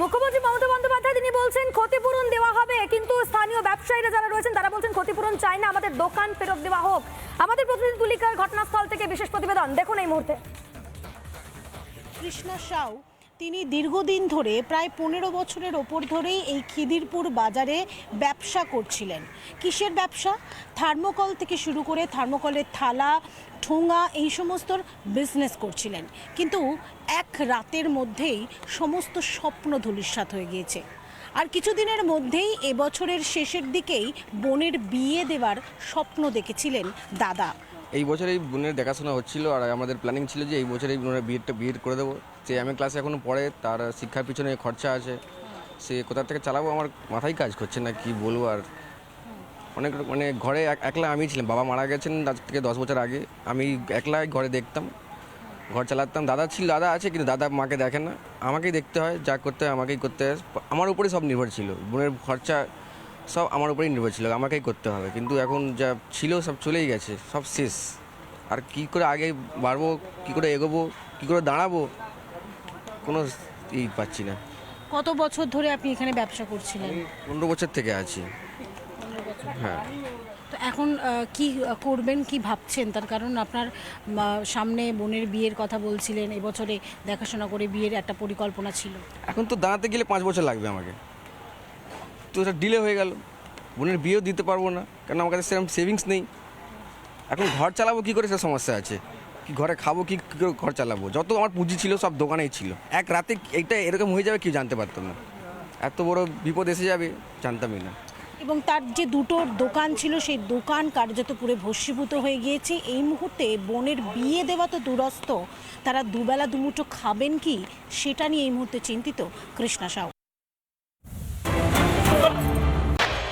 মুখ্যমন্ত্রী মমতা বন্দ্যোপাধ্যায় তিনি বলছেন, ক্ষতিপূরণ দেওয়া হবে। কিন্তু স্থানীয় ব্যবসায়ীরা যারা রয়েছেন, তারা বলছেন, ক্ষতিপূরণ চাই না, আমাদের দোকান ফেরত দেওয়া হোক। আমাদের প্রতিনিধি তুলিকার ঘটনাস্থল থেকে বিশেষ প্রতিবেদন। দেখুন এই মুহূর্তে। কৃষ্ণ সাউ তিনি দীর্ঘদিন ধরে, প্রায় পনেরো বছরের ওপর ধরেই এই খিদিরপুর বাজারে ব্যবসা করছিলেন। কিসের ব্যবসা? থার্মোকল থেকে শুরু করে থার্মোকলের থালা, ঠোঙা, এই সমস্ত বিজনেস করছিলেন। কিন্তু এক রাতের মধ্যেই সমস্ত স্বপ্ন ধূলিসাৎ হয়ে গিয়েছে। আর কিছুদিনের মধ্যেই এবছরের শেষের দিকেই বোনের বিয়ে দেওয়ার স্বপ্ন দেখেছিলেন দাদা। এই বছর এই বোনের দেখাশোনা হচ্ছিল আর আমাদের প্ল্যানিং ছিল যে এই বছর এই বোনের বিয়েটা বিয়ে করে দেবো। সে আমি ক্লাসে এখনও পড়ে, তার শিক্ষার পিছনে খরচা আছে। সে কোথা থেকে চালাবো? আমার মাথায় কাজ করছে না, কি বলব আর? অনেক মানে ঘরে এক- একলা আমি ছিলাম। বাবা মারা গেছেন আজ থেকে দশ বছর আগে। আমি একলাই ঘরে দেখতাম, ঘর চালাতাম। দাদা ছিল, দাদা আছে কিন্তু দাদা মাকে দেখে না। আমাকেই দেখতে হয়, যা করতে হয় আমাকেই করতে হয়। আমার উপরেই সব নির্ভর ছিল। বোনের খরচা সব আমার উপরেই নির্ভর ছিল আমাকেই করতে হবে। কিন্তু এখন যা ছিল সব চলেই গেছে সব শেষ। আর কি করে আগে বাড়বো কি করে এগোবো কি করে দাঁড়াবো কোনো ই পাচ্ছি না। কত বছর ধরে আপনি এখানে ব্যবসা করছিলেন? পনেরো বছর থেকে আছি। হ্যাঁ। তো এখন কি করবেন কি ভাবছেন? তার কারণ আপনার সামনে বোনের বিয়ের কথা বলছিলেন এবছরে দেখাশোনা করে বিয়ের একটা পরিকল্পনা ছিল। এখন তো দাঁড়াতে গেলে পাঁচ বছর লাগবে আমাকে। তো এটা ডিলে হয়ে গেল। বোনের বিয়েও দিতে পারব না কারণ আমার কাছে সেরকম সেভিংস নেই। এখন ঘর চালাবো কী করে সে সমস্যা আছে। কি ঘরে খাব, কি, কী করে ঘর চালাবো? যত আমার পুঁজি ছিল, সব দোকানেই ছিল। এক রাতে এইটা এরকম হয়ে যাবে কেউ জানতে পারতাম না। এত বড় বিপদ এসে যাবে, জানতামই না। এবং তার যে দুটো দোকান ছিল, সেই দোকান কার্যত পুরো ভস্মীভূত হয়ে গিয়েছে। এই মুহূর্তে বোনের বিয়ে দেওয়া তো দূরস্থ তারা দুবেলা দুমুঠো খাবেন কি, সেটা নিয়ে এই মুহূর্তে চিন্তিত কৃষ্ণা সাউ।